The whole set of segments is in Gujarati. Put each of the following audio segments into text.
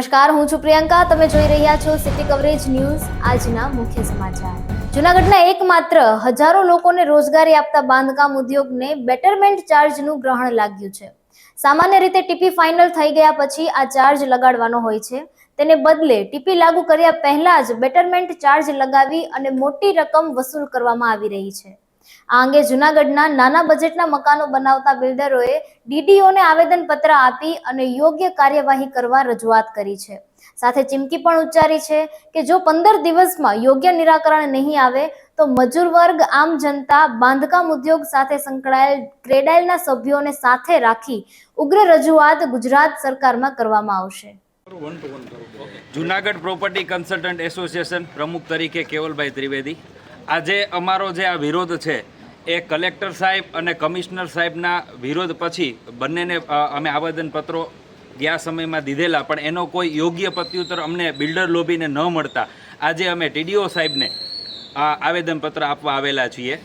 નમસ્કાર, હું છું પ્રિયંકા. તમે જોઈ રહ્યા છો સિટી કવરેજ ન્યૂઝ આજના મુખ્ય સમાચાર. જૂનાગઢના એકમાત્ર હજારો લોકોને રોજગારી આપતા બાંધકામ ઉદ્યોગને બેટરમેન્ટ ચાર્જનું ગ્રહણ લાગ્યું છે. સામાન્ય રીતે ટીપી ફાઇનલ થઈ ગયા પછી આ ચાર્જ લગાડવાનો હોય છે. તેને બદલે ટીપી લાગુ કર્યા પહેલા જ બેટરમેન્ટ ચાર્જ લગાવી અને મોટી રકમ વસૂલ કરવામાં આવી રહી છે. આ અંગે જૂનાગઢના નાના બજેટના મકાનો બનાવતા બિલ્ડરોએ ડીડીઓને આવેદનપત્ર આપી અને યોગ્ય કાર્યવાહી કરવા રજૂઆત કરી છે. સાથે ચીમકી પણ ઉચ્ચારી છે કે જો પંદર દિવસમાં યોગ્ય નિરાકરણ નહીં આવે, તો મજૂર વર્ગ, આમ જનતા, બાંધકામ ઉદ્યોગ સાથે સંકળાયેલ ક્રેડાઇલના સભ્યોને સાથે રાખી ઉગ્ર રજૂઆત ગુજરાત સરકારમાં કરવામાં આવશે. જુનાગઢ પ્રોપર્ટી કન્સલ્ટન્ટ એસોસિએશન પ્રમુખ તરીકે કેવલભાઈ ત્રિવેદી. આજે અમારો જે આ વિરોધ છે, એ કલેક્ટર સાહેબ અને કમિશનર સાહેબના વિરોધ પછી બંનેને અમે આવેદનપત્રો ગયા સમયમાં દીધેલા, પણ એનો કોઈ યોગ્ય પ્રત્યુત્તર અમને બિલ્ડર લોબીને ન મળતા. આજે અમે ટીડીઓ સાહેબને આ આવેદનપત્ર આપવા આવેલા છીએ.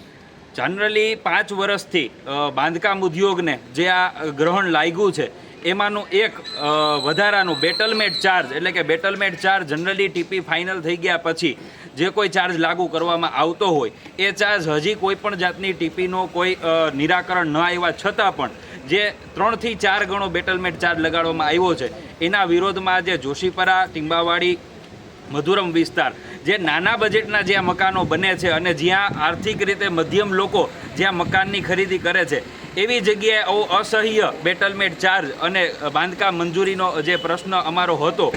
જનરલી પાંચ વર્ષથી બાંધકામ ઉદ્યોગને જે આ ગ્રહણ લાગ્યું છે એમાંનું એક વધારાનું બેટલમેન્ટ ચાર્જ એટલે કે settlement charge generally TP final થઈ ગયા પછી જે કોઈ ચાર્જ લાગુ કરવામાં આવતો હોય, એ ચાર્જ હજી કોઈ પણ જાતની ટીપીનો કોઈ નિરાકરણ ન આવ્યા છતાં પણ જે ત્રણથી ચાર ગણો બેટલમેન્ટ ચાર્જ લગાડવામાં આવ્યો છે, એના વિરોધમાં આજે જોશીપરા, ટીંબાવાડી, મધુરમ વિસ્તાર, જે નાના બજેટના જ્યાં મકાનો બને છે અને જ્યાં આર્થિક રીતે મધ્યમ લોકો જ્યાં મકાનની ખરીદી કરે છે એવી જગ્યાએ આવો અસહ્ય બેટલમેન્ટ ચાર્જ અને બાંધકામ મંજૂરીનો જે પ્રશ્ન અમારો હતો,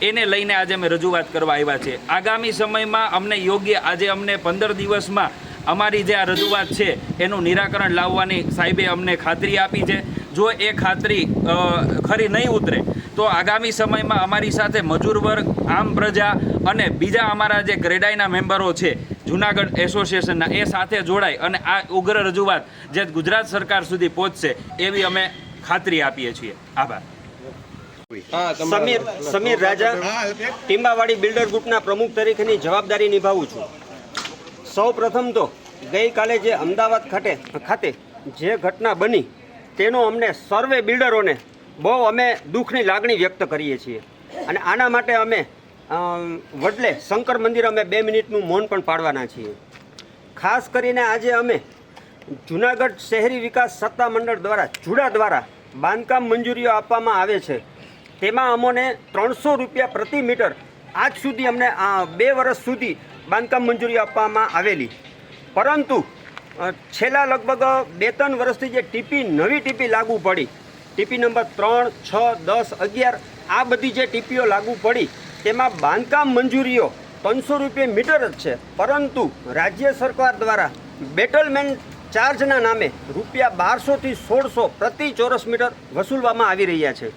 એને લઈને આજે અમે રજૂઆત કરવા આવ્યા છે. આગામી સમયમાં અમને યોગ્ય આજે અમને પંદર દિવસમાં અમારી જે આ રજૂઆત છે, એનું નિરાકરણ લાવવાની સાહેબે અમને ખાતરી આપી છે. જો એ ખાતરી ખરી નહીં ઉતરે, તો આગામી સમયમાં અમારી સાથે મજૂર વર્ગ, આમ પ્રજા અને બીજા અમારા જે ગ્રેડાઈના મેમ્બરો છે જુનાગઢ એસોસિએશનના એ સાથે જોડાય અને આ ઉગ્ર રજૂઆત જે ગુજરાત સરકાર સુધી પહોંચશે એવી અમે ખાતરી આપીએ છીએ. આભાર. સમીર સમીર રાજા ટીંબાવાડી બિલ્ડર ગ્રુપના પ્રમુખ તરીકેની જવાબદારી નિભાવું છું. સૌ પ્રથમ તો ગઈકાલે જે અમદાવાદ ખાતે ખાતે જે ઘટના બની તેનો અમને સર્વે બિલ્ડરોને બહુ અમે દુઃખની લાગણી વ્યક્ત કરીએ છીએ. અને આના માટે અમે અમ, વડલે શંકર મંદિર અમે બે મિનિટનું મૌન પણ પાડવાના છીએ. ખાસ કરીને આજે અમે જુનાગઢ શહેરી વિકાસ સત્તા મંડળ દ્વારા જુડા દ્વારા બાંધકામ મંજૂરીઓ આપવામાં આવે છે. તેમાં અમોને ત્રણસો રૂપિયા પ્રતિ મીટર આજ સુધી અમને બે વર્ષ સુધી બાંધકામ મંજૂરી આપવામાં આવેલી. પરંતુ છેલ્લા લગભગ બે ત્રણ વર્ષથી જે ટીપી, નવી ટીપી લાગુ પડી, ટીપી નંબર ત્રણ, છ, દસ, અગિયાર, આ બધી જે ટીપીઓ લાગુ પડી તેમાં બાંધકામ મંજૂરીઓ ત્રણસો રૂપિયા મીટર જ છે. પરંતુ રાજ્ય સરકાર દ્વારા બેટલમેન્ટ ચાર્જના નામે રૂપિયા બારસોથી સોળસો પ્રતિ ચોરસ મીટર વસૂલવામાં આવી રહ્યા છે.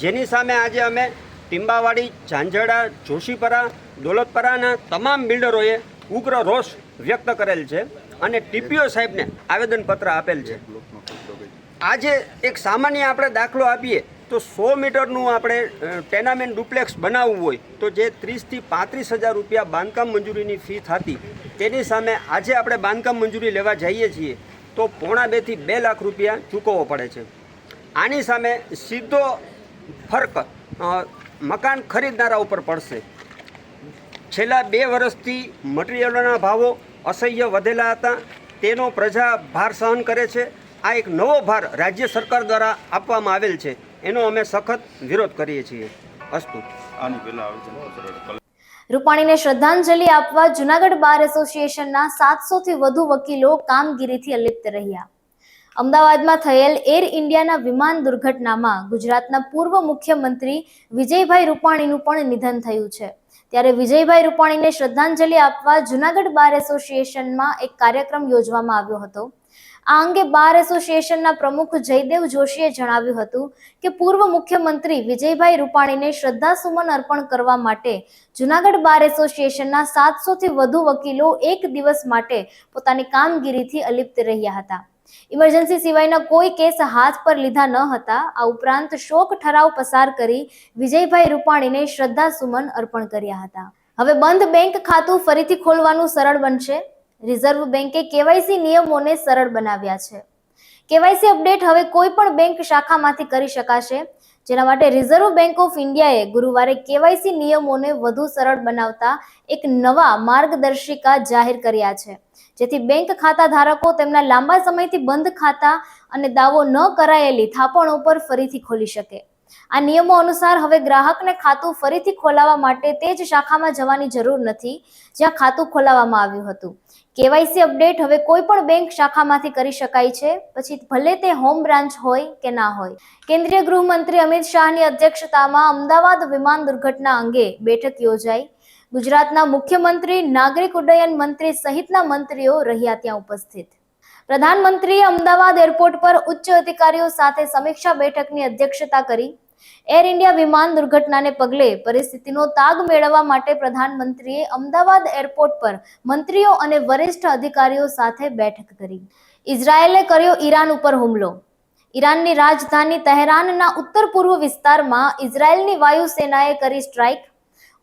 જેની સામે આજે અમે ટીંબાવાડી ઝાંઝડા જોશીપરા, દોલતપરાના તમામ બિલ્ડરોએ ઉગ્ર રોષ વ્યક્ત કરેલ છે અને ટીપીઓ સાહેબને આવેદનપત્ર આપેલ છે. આજે એક સામાન્ય આપણે દાખલો આપીએ તો સો મીટરનું આપણે ટેનામેન્ટ ડુપ્લેક્સ બનાવવું હોય, તો જે ત્રીસથી પાંત્રીસ હજાર રૂપિયા બાંધકામ મંજૂરીની ફી થતી, તેની સામે આજે આપણે બાંધકામ મંજૂરી લેવા જઈએ છીએ, તો પોણા બેથી બે લાખ રૂપિયા ચૂકવવો પડે છે. આની સામે સીધો ફર્ક મકાન ખરીદનારા ઉપર પડશે. છેલ્લા બે વર્ષથી મટીરિયલોના ભાવો અસહ્ય વધેલા હતા, તેનો પ્રજા ભાર સહન કરે છે. આ એક નવો ભાર રાજ્ય સરકાર દ્વારા આપવામાં આવેલ છે. એનો અમે સખત વિરોધ કરીએ છીએ. અસ્તુ. આની પહેલા રૂપાણીને શ્રદ્ધાંજલિ આપવા જુનાગઢ બાર એસોસિએશનના સાતસોથી વધુ વકીલો કામગીરીથી અલિપ્ત રહ્યા. અમદાવાદમાં થયેલ એર ઇન્ડિયાના વિમાન દુર્ઘટનામાં ગુજરાતના પૂર્વ મુખ્યમંત્રી વિજયભાઈ રૂપાણીનું પણ નિધન થયું છે. ત્યારે વિજયભાઈ રૂપાણીને શ્રદ્ધાંજલિ આપવા જુનાગઢ બાર એસોસિએશનમાં એક કાર્યક્રમ યોજવામાં આવ્યો હતો. આ અંગે બાર એસોસિએશનના પ્રમુખ જયદેવ જોશીએ જણાવ્યું હતું કે પૂર્વ મુખ્યમંત્રી વિજયભાઈ રૂપાણીને શ્રદ્ધાસુમન અર્પણ કરવા માટે જુનાગઢ બાર એસોસિએશનના સાતસોથી વધુ વકીલો એક દિવસ માટે પોતાની કામગીરીથી અલિપ્ત રહ્યા હતા. ઇમરજન્સી સિવાયના કોઈ કેસ હાથ પર લીધા ન હતા. આ ઉપરાંત શોક ઠરાવ પસાર કરી વિજયભાઈ રૂપાણીને શ્રદ્ધાસુમન અર્પણ કર્યા હતા. હવે બંધ બેંક ખાતું ફરીથી ખોલવાનું સરળ બનશે? રિઝર્વ બેંકે કેવાયસી નિયમોને સરળ બનાવ્યા છે. કેવાયસી અપડેટ હવે કોઈ પણ બેંક શાખામાંથી કરી શકાશે, જેના માટે રિઝર્વ બેંક ઓફ ઇન્ડિયાએ ગુરુવારે કેવાયસી નિયમોને વધુ સરળ બનાવતા એક નવા માર્ગદર્શિકા જાહેર કર્યા છે. જેથી બેંક ખાતા ધારકો તેમના લાંબા સમયથી બંધ ખાતા અને દાવો ન કરાયેલી થાપણો પર ફરીથી ખોલી શકે. આ નિયમો અનુસાર હવે ગ્રાહકને ખાતું ફરીથી ખોલાવવા માટે તે જ શાખામાં જવાની જરૂર નથી, જ્યાં ખાતું ખોલાવવામાં આવ્યું હતું. કેવાયસી અપડેટ હવે કોઈ પણ બેંક શાખામાંથી કરી શકાય છે, પછી ભલે તે હોમ બ્રાન્ચ હોય કે ના હોય. કેન્દ્રીય ગૃહમંત્રી અમિત શાહની અધ્યક્ષતામાં અમદાવાદ વિમાન દુર્ઘટના અંગે બેઠક યોજાઈ. ગુજરાતના મુખ્યમંત્રી, નાગરિક ઉડ્ડયન મંત્રી સહિતના મંત્રીઓ રહ્યા ત્યાં ઉપસ્થિત. પ્રધાનમંત્રીએ અમદાવાદ એરપોર્ટ પર ઉચ્ચ અધિકારીઓ સાથે સમીક્ષા બેઠકની અધ્યક્ષતા કરી. એર ઇન્ડિયા વિમાન દુર્ઘટનાને પગલે પરિસ્થિતિનો તાગ મેળવવા માટે પ્રધાનમંત્રીએ અમદાવાદ એરપોર્ટ પર મંત્રીઓ અને વરિષ્ઠ અધિકારીઓ સાથે બેઠક કરી. ઇઝરાયેલે કર્યો ઈરાન ઉપર હુમલો. ઈરાનની રાજધાની તહેરાનના ઉત્તર પૂર્વ વિસ્તારમાં ઇઝરાયેલની વાયુસેનાએ કરી સ્ટ્રાઇક.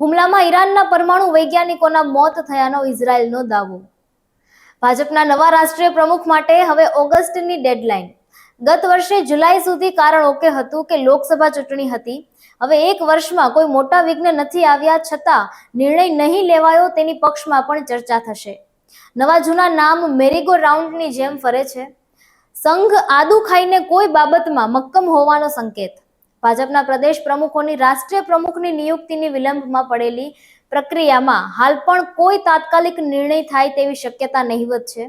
હુમલામાં ઈરાનના પરમાણુ વૈજ્ઞાનિકોના મોત થયાનો ઇઝરાયેલનો દાવો. ભાજપના નવા રાષ્ટ્રીય પ્રમુખ માટે હવે ઓગસ્ટની ડેડલાઇન. ગત વર્ષે જુલાઈ સુધી કારણ ઓકે હતું કે લોકસભા ચૂંટણી હતી. હવે એક વર્ષમાં કોઈ મોટા વિઘ્ન નથી આવ્યા છતાં નિર્ણય નહીં લેવાયો તેની પક્ષમાં પણ ચર્ચા થશે. નવા જૂના નામ મેરીગો રાઉન્ડની જેમ ફરે છે. સંઘ આદુ ખાઈને કોઈ બાબતમાં મક્કમ હોવાનો સંકેત. ભાજપના પ્રદેશ પ્રમુખોની રાષ્ટ્રીય પ્રમુખની નિયુક્તિની વિલંબમાં પડેલી પ્રક્રિયામાં હાલ પણ કોઈ તાત્કાલિક નિર્ણય થાય તેવી શક્યતા નહીવત છે.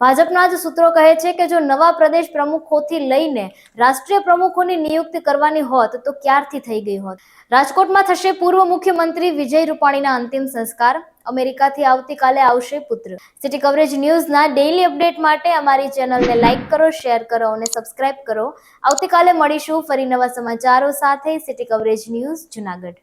ભાજપના જ સૂત્રો કહે છે કે જો નવા પ્રદેશ પ્રમુખોથી લઈને રાષ્ટ્રીય પ્રમુખોની નિયુક્તિ કરવાની હોત તો ક્યારથી થઈ ગઈ હોત? રાજકોટમાં થશે પૂર્વ મુખ્યમંત્રી વિજય રૂપાણીના અંતિમ સંસ્કાર. અમેરિકાથી આવતીકાલે આવશે પુત્ર. સિટી કવરેજ ન્યૂઝના ડેઇલી અપડેટ માટે અમારી ચેનલને લાઇક કરો શેર કરો અને સબસ્ક્રાઇબ કરો. આવતીકાલે મળીશું ફરી નવા સમાચારો સાથે. City coverage news Junagadh.